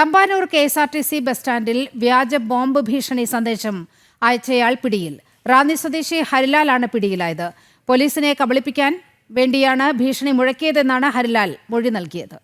Thampanoor K S R T C bus സ്റ്റാൻഡിൽ വ്യാജ bomb ഭീഷണി സന്ദേശം. അയച്ചയാൾ പിടിയിൽ. റാന്നി സ്വദേശി ഹരിലാലാണ് പിടിയിലായത്. പോലീസിനെ കബളിപ്പിക്കാൻ വേണ്ടിയാണ് ഭീഷണി മുഴക്കിയതെന്നാണ് ഹരിലാൽ മൊഴി നൽകിയത്.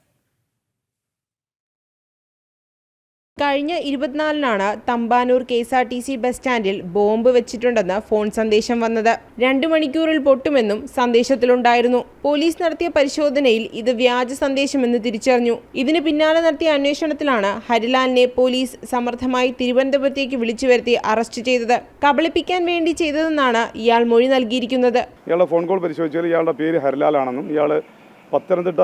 കഴിഞ്ഞ ഇരുപത്തിനാലിനാണ് Thampanoor K S R T C bus സ്റ്റാൻഡിൽ ബോംബ് വെച്ചിട്ടുണ്ടെന്ന് ഫോൺ സന്ദേശം വന്നത്. രണ്ടു മണിക്കൂറിൽ പൊട്ടുമെന്നും സന്ദേശത്തിലുണ്ടായിരുന്നു. പോലീസ് നടത്തിയ പരിശോധനയിൽ ഇത് വ്യാജ സന്ദേശമെന്ന് തിരിച്ചറിഞ്ഞു. ഇതിന് പിന്നാലെ നടത്തിയ അന്വേഷണത്തിലാണ് ഹരിലാലിനെ പോലീസ് സമർത്ഥമായി തിരുവനന്തപുരത്തേക്ക് വിളിച്ചു വരുത്തി അറസ്റ്റ് ചെയ്തത്. കബളിപ്പിക്കാൻ വേണ്ടി ചെയ്തതെന്നാണ് ഇയാൾ മൊഴി നൽകിയിരിക്കുന്നത്. ഇയാളുടെ ഫോൺ കോൾ പരിശോധിച്ചാൽ ഇയാളുടെ പേര് ഹരിലാലാണെന്നും ഇയാൾ പത്തനംതിട്ട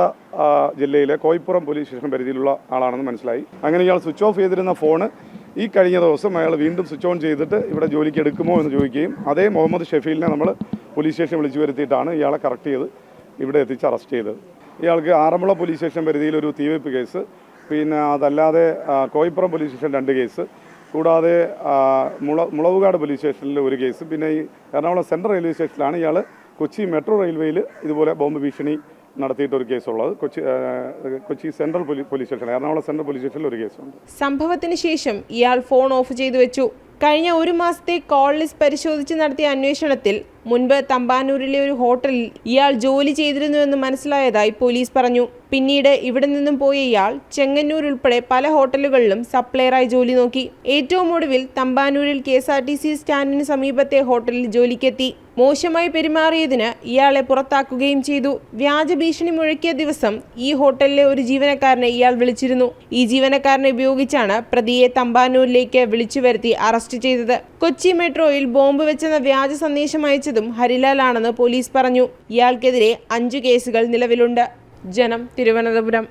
ജില്ലയിലെ കോയിപ്പുറം പോലീസ് സ്റ്റേഷൻ പരിധിയിലുള്ള ആളാണെന്ന് മനസ്സിലായി. അങ്ങനെ ഇയാൾ സ്വിച്ച് ഓഫ് ചെയ്തിരുന്ന ഫോണ് ഈ കഴിഞ്ഞ ദിവസം അയാൾ വീണ്ടും സ്വിച്ച് ഓൺ ചെയ്തിട്ട് ഇവിടെ ജോലിക്ക് എടുക്കുമോ എന്ന് ചോദിക്കുകയും അതേ മുഹമ്മദ് ഷെഫീലിനെ നമ്മൾ പോലീസ് സ്റ്റേഷൻ വിളിച്ചു വരുത്തിയിട്ടാണ് ഇയാളെ കറക്റ്റ് ചെയ്ത് ഇവിടെ എത്തിച്ച് അറസ്റ്റ് ചെയ്തത്. ഇയാൾക്ക് ആറന്മുള പോലീസ് സ്റ്റേഷൻ പരിധിയിൽ ഒരു തീവയ്പ്പ് കേസ് പിന്നെ അതല്ലാതെ കോയിപ്പുറം പോലീസ് സ്റ്റേഷൻ രണ്ട് കേസ് കൂടാതെ മുള മുളവുകാട് പോലീസ് സ്റ്റേഷനിൽ ഒരു കേസ് പിന്നെ ഈ എറണാകുളം സെൻട്രൽ റെയിൽവേ സ്റ്റേഷനിലാണ് ഇയാൾ കൊച്ചി മെട്രോ റെയിൽവേയിൽ ഇതുപോലെ ബോംബ് ഭീഷണി നടത്തിയിട്ട് ഒരു കേസുള്ളത്. Kochi Kochi central police station Ernakulam central police സ്റ്റേഷനിൽ ഒരു കേസുണ്ട്. സംഭവത്തിന് ശേഷം ഇയാൾ ഫോൺ ഓഫ് ചെയ്തു വെച്ചു. കഴിഞ്ഞ ഒരു മാസത്തെ കോൾ ലിസ്റ്റ് പരിശോധിച്ച് നടത്തിയ അന്വേഷണത്തിൽ മുൻപ് തമ്പാനൂരിലെ ഒരു ഹോട്ടലിൽ ഇയാൾ ജോലി ചെയ്തിരുന്നുവെന്ന് മനസ്സിലായതായി പോലീസ് പറഞ്ഞു. പിന്നീട് ഇവിടെ നിന്നും പോയ ഇയാൾ ചെങ്ങന്നൂർ ഉൾപ്പെടെ പല ഹോട്ടലുകളിലും സപ്ലയറായി ജോലി നോക്കി. ഏറ്റവും ഒടുവിൽ തമ്പാനൂരിൽ K S R T C സ്റ്റാൻഡിന് സമീപത്തെ ഹോട്ടലിൽ ജോലിക്കെത്തി. മോശമായി പെരുമാറിയതിന് ഇയാളെ പുറത്താക്കുകയും ചെയ്തു. വ്യാജ ഭീഷണി മുഴക്കിയ ദിവസം ഈ ഹോട്ടലിലെ ഒരു ജീവനക്കാരനെ ഇയാൾ വിളിച്ചിരുന്നു. ഈ ജീവനക്കാരനെ ഉപയോഗിച്ചാണ് പ്രതിയെ തമ്പാനൂരിലേക്ക് വിളിച്ചു വരുത്തി അറസ്റ്റ് ചെയ്തത്. കൊച്ചി മെട്രോയിൽ ബോംബ് വെച്ചെന്ന വ്യാജ സന്ദേശം അയച്ചതും ഹരിലാലാണെന്ന് പോലീസ് പറഞ്ഞു. ഇയാൾക്കെതിരെ അഞ്ചു കേസുകൾ നിലവിലുണ്ട്. ജനം തിരുവനന്തപുരം.